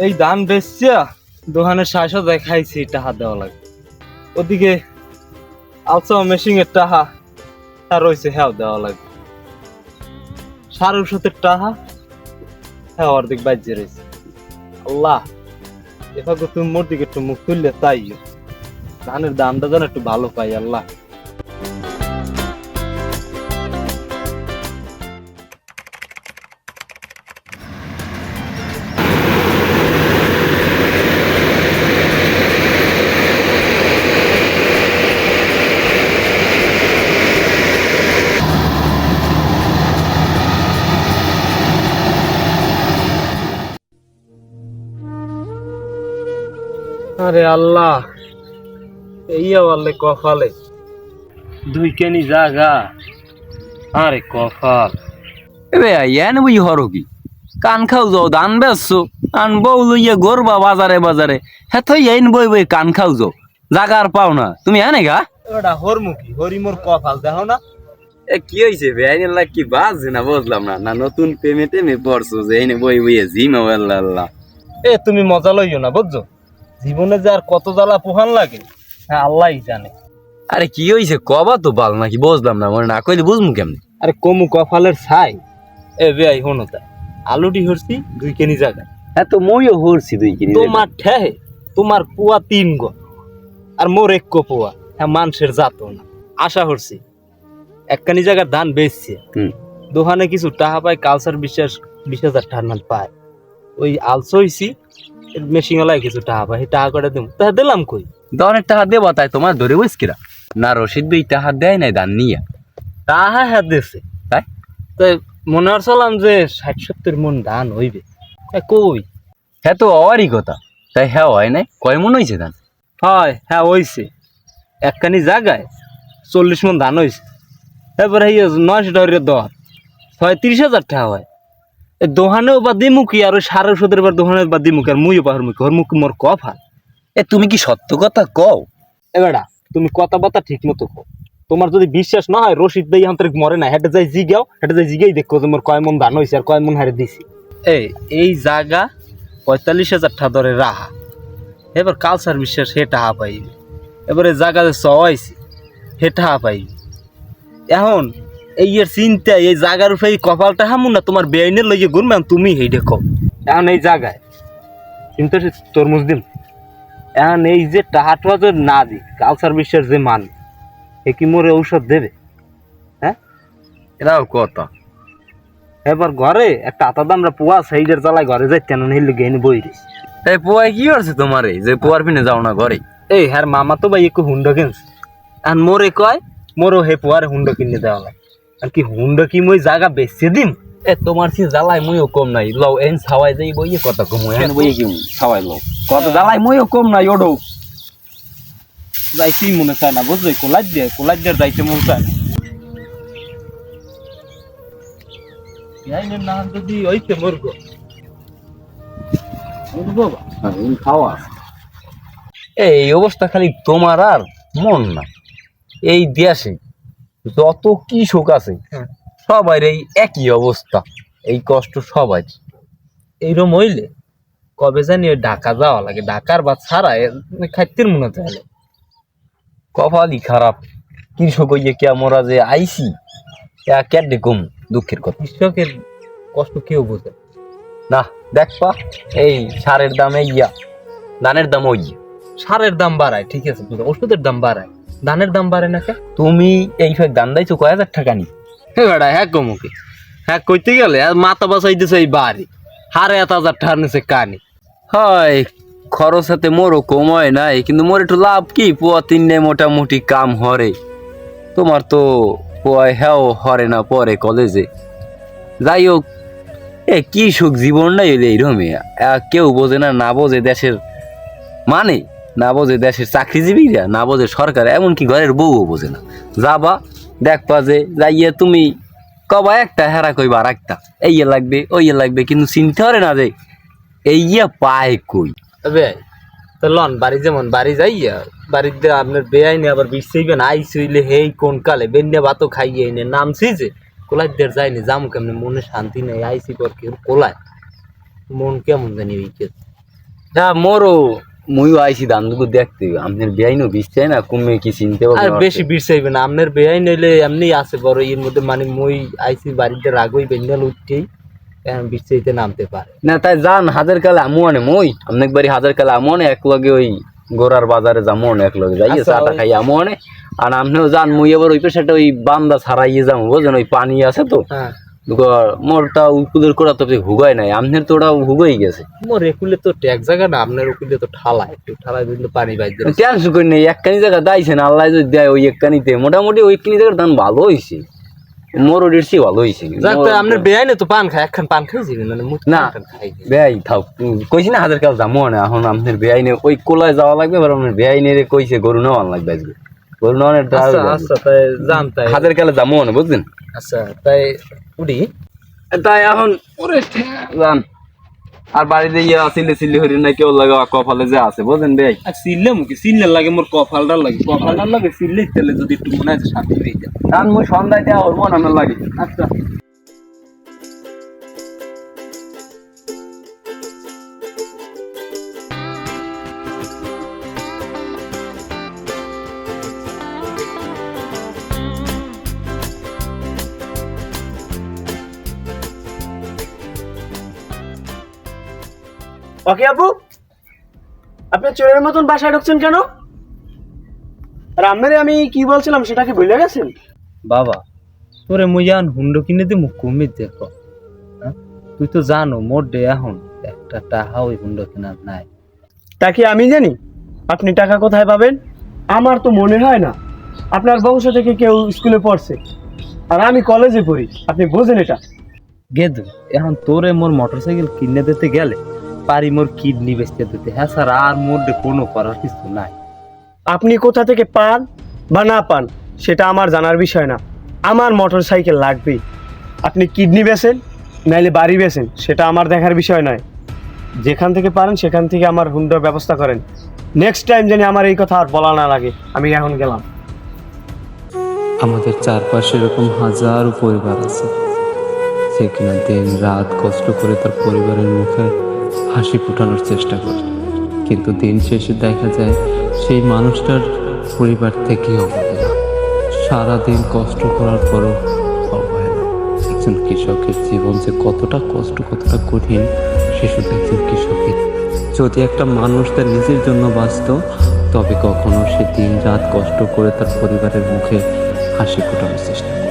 এই ধান বেচছিয়া দোকানে সাতশো দেখাইছি টাকা দেওয়া লাগে ওদিকে আলসা মেশিং এর টাকা তার রয়েছে হ্যাঁ দেওয়া লাগে সাড়ে ওষুধের টাকা হ্যাঁ অর্ধেক বাজ্যে রয়েছে। আল্লাহ, এভাবে তুমি মোর দিকে একটু মুখ তুললে তাই। ধানের দামটা যেন একটু ভালো পাই, আল্লাহ। আরে আল্লাহ এই আল্লে কফালে দুই কেনি জাগা আরে কফাল এবে ইয়ান বই হরো কি? কান খাও যাও দান বেসছো আন বউ লইয়া গরবা বাজারে বাজারে। হেথ ইয়াইন বই বই কান খাও যাও। জাগা জাগার পাও না। তুমি আনে গা? ওটা হরমুখী হরিমোর কফাল দেখো না। এ কি হইছে বেআইনের লাগ কি বাজছে না বুঝলাম না। না নতুন প্রেমে টেমে পড়ছো যে এনে বই বইয়ে জিমা আল্লাহ আল্লাহ এ তুমি মজা লইও না বুঝছ? জীবনে যে আর কত জ্বালা পোহান লাগে হ্যাঁ আল্লাহই জানে। আরে কি হয়েছে কবা তো বাল নাকি বুঝলাম না মনে না কইলে বুঝমু কেমনে? আরে কমু কফালের ছাই এ বেআই হনো তা। আলুটি হরছি দুই কেনি জায়গা হ্যাঁ তো মইও হরছি দুই কিনি তোমার ঠেহে তোমার পুয়া তিন গো। আর মোর এক গো পুয়া হ্যাঁ মানুষের জাত না। আশা হরছি একখানি জায়গার ধান বেচছে। দোকানে কিছু টাকা পায় কালচার বিশ্বাস বিশ হাজার টাকা পায়। ওই আলসো হইছি মেশিন ওলাই কিছু টাকা পায় সেই টাকা করে দিম? তা দিলাম কই? দনের টাকা দেবা তাই তোমার ধরে বইস কিরা? না রশিদ ভাই টাকা দেয় নাই দান নিয়া। তাহা হ্যাঁ দেশে তাই? তাই মনে হচ্ছিলাম যে ষাট সত্তর মন ধান হইবে। কই? হ্যাঁ তো অবারই কথা। তাই হ্যাঁ হয় নাই কয় মন হয়েছে ধান হয় হ্যাঁ হইছে। একখানি জায়গায় চল্লিশ মন ধান হইছে। তারপরে এই নয়শো টাকার দর। ছয় তিরিশ হাজার টাকা হয়। এ দোকানেও বা দিমুখি আর ওই সাড়ে ওষুধের বার দোকানে বা দিমুখি আর মুইও বা হরমুখি হরমুখি মোর কফা? এ তুমি কি সত্য কথা কও? এবারা তুমি কথা বার্তা ঠিক মতো কো তোমার যদি বিশ্বাস না হয় রশিদ ভাই আন্তরিক মরে না। হেঁটে যাই জিগাও হেঁটে যাই জিগাই দেখো যে মোর কয় মন ধান হয়েছে আর কয় মন হারে দিছি। এই এই জায়গা পঁয়তাল্লিশ হাজার ধরে রাহা। এবার কালচার বিশ্বাস হে টাহা পাইবে। এবারে জায়গা যে সবাইছি হে টাহা পাইবে। এখন এই এর চিন্তা এই জায়গার উপরে এই কপালটা হামু না তোমার বেআইনের লইয়ে ঘুরবে তুমি হেই দেখো। এখন এই জায়গায় চিন্তা সে তরমুজ দিন এখন এই যে টাহা টাহা যে না দি কালচার বিশ্বের যে মান এ কি মোরে ঔষধ দেবে? এটাও কথা। এবার ঘরে একটা আতা দামরা পুয়া সাইডের জ্বালায় ঘরে যাইতে না নিলে গেইনি বই রে এই পোয়াই কি করছে তোমার? এই যে পোয়ার পিনে যাও না ঘরে। এই হ্যার মামা তো ভাই একটু হুন্ডা কিনছে। আর মোরে কয় মোরও হে পুয়ারে হুন্ডা কিনে দেওয়া লাগে। আর কি হুন্ডা কি মই জায়গা বেচছে দিম? এ তোমার সি জ্বালাই মইও কম নাই? লও এন ছাওয়াই যাই বইয়ে কত কম এন বইয়ে কি ছাওয়াই লও। কত জ্বালাই মইও কম নাই ওডো। যাইতেই মনে চায় না বুঝলি? কোলার দিয়ে কোলার দিয়ে যাইতে মনে চায় না। ইয়াইনের যদি ওইতে মরগো। মরগো খাওয়া এই অবস্থা খালি তোমার আর মন না। এই দেশে যত কি শোক আছে হ্যাঁ। সবাই এই একই অবস্থা। এই কষ্ট সবাই। এইরকম হইলে কবে জানি ঢাকা যাওয়া লাগে। ঢাকার বা ছাড়া খাইতের মনে তাহলে কপালই খারাপ। কৃষক হইয়ে কে আমরা যে আইসি কেটে কম দুঃখের কথা। কৃষকের কষ্ট কেউ বোঝে না। না দেখবা এই সারের দামে ইয়া। ধানের দাম ওই। সারের দাম বাড়ায় ঠিক আছে ওষুধের দাম বাড়ায়। ধানের দাম বাড়ে না কে? তুমি এই ফেক দাম দাইছো কয় হাজার টাকা নি হে বেড়া হ্যাঁ কমুকে হ্যাঁ কইতে গেলে আর মাথা বাসাই দিছে এই বাড়ি। হারে এত হাজার টাকা নিছে কানি? হয় খরচ হাতে মোরও কম হয় নাই কিন্তু মোর একটু লাভ কি? পোয়া তিনটে মোটামুটি কাম হরে। তোমার তো পোয়ায় হ্যাও হরে না পরে কলেজে। যাই হোক এ কি সুখ জীবন নাই এইরকমই আহ, কেউ বোঝে না না বোঝে দেশের মানে? না বোঝে দেশের চাকরিজীবীরা, না বোঝে সরকার, এমনকি ঘরের বউও বোঝে না। যাবা, দেখবা যে যাইয়ে তুমি কবা একটা, হেরা কইবা আর একটা এই লাগবে ওই লাগবে, কিন্তু চিনতে পারে না যে এই পায় কই। তবে লন, বাড়ি যেমন বাড়ি যাইয়া, বাড়িতে আপনার বেআইনে আবার বিশ্বাইবেন আইস হইলে হেই কোন কালে, বেন্যা ভাতও খাইয়ে এনে নামছি যে কোলাই দের যায়নি যাম কেমনে, মনে শান্তি নেই, আইসি পর কেউ কোলায়। মন কেমন জানি ওই না মোরও আইছি দান দেখতে আপনার বিষ চাই না কমে কি চিনতে আর বেশি চাইবে না আপনার নইলে এমনি আছে বড় এর মধ্যে মানে মই বাড়িতে রাগই বেঙ্গল উঠতেই চাইতে নামতে পারে। না তাই যান হাজার কালে আমু আনে মই অনেক বাড়ি হাজার কালে আমু আনে এক লগে ওই গোড়ার বাজারে যাব অনে এক লগে যাই আচ্ছা, চাটা খাই আমু আনে। আর আপনিও যান মুই এবার ওই পেশাটা ওই বান্দা ছাড়াইয়ে যাব বুঝলেন ওই পানি আছে তো হ্যাঁ। মোরটা উকুলের করা তো হুগাই নাই আমনের তো ওটা হুগাই গেছে। মোর একুলে তো ট্যাগ জায়গা না আপনার ওকুলে তো ঠালা একটু দিলে পানি বাইর দিলে নেই একখানি জায়গা দাইছে না আল্লাহ যদি দেয় ওই একখানিতে মোটামুটি ওইখানি জায়গার দাম ভালো মোর ওটির চেয়ে ভালো আপনার বেয়াই তো পান খায় একখান পান খাই যাবেন মানে মুখ না। খাই দিবেন। বেআই থাও কইছি না হাজার কাল যাব না এখন আপনার বেআইনে ওই কোলায় যাওয়া লাগবে এবার আপনার বেআইনে কইছে গরু নেওয়ান লাগবে আজকে। গরু নেওয়ানের আচ্ছা আচ্ছা তাই হাজার কালে যাব না বুঝলেন আচ্ছা তাই উড়ি? তাই এখন ওরে যান আর বাড়িতে ইয়ে আসিলে সিলি হরি না কেউ লাগা কপালে যে আছে বুঝলেন ভাই? আর সিললে মুখে সিললে লাগে মোর কপালটা লাগে। কপালটা লাগে সিললে তেলে যদি একটু মনে আছে শান্তি হয়ে যায় কারণ মুই সন্ধ্যায় দেওয়া হরমোন আমার লাগে। আচ্ছা। ওকে আপু আপনি চোরের মতন বাসায় ঢুকছেন কেন? আর আপনারে আমি কি বলছিলাম সেটা কি ভুলে গেছেন? বাবা তোরে মুইয়ান হুন্ডো কিনে দিমু কমে দেখো। হ্যাঁ? তুই তো জানো মোর ডে এখন একটা টাহা ওই হুন্ডো কেনার নাই। তা কি আমি জানি? আপনি টাকা কোথায় পাবেন? আমার তো মনে হয় না। আপনার বংশ থেকে কেউ স্কুলে পড়ছে। আর আমি কলেজে পড়ি আপনি বোঝেন এটা। গেদু এখন তোরে মোর মোটরসাইকেল কিনে দিতে গেলে পারি মোর কিডনি বেচতে দিতে। হ্যাঁ স্যার আর মোর কোনো করার কিছু নাই। আপনি কোথা থেকে পান বা না পান সেটা আমার জানার বিষয় না। আমার মোটর সাইকেল লাগবেই। আপনি কিডনি বেছেন নাইলে বাড়ি বেছেন সেটা আমার দেখার বিষয় নয়। যেখান থেকে পারেন সেখান থেকে আমার হুন্ডার ব্যবস্থা করেন। নেক্সট টাইম জানি আমার এই কথা আর বলা না লাগে। আমি এখন গেলাম। আমাদের চারপাশে এরকম হাজারো পরিবার আছে। যে কিনা দিন রাত কষ্ট করে তার পরিবারের মুখে হাসি ফুটানোর চেষ্টা করে। কিন্তু দিন শেষে দেখা যায়, সেই মানুষটার পরিবার থেকেই অবহেলা। সারাদিন কষ্ট করার পরও অবহেলা। একজন কৃষকের জীবন যে কতটা কষ্ট, কতটা কঠিন, সে শুধু একজন কৃষকের যদি একটা মানুষ তার নিজের জন্য বাঁচত, তবে কখনো সে দিন রাত কষ্ট করে তার পরিবারের মুখে হাসি ফোটানোর চেষ্টা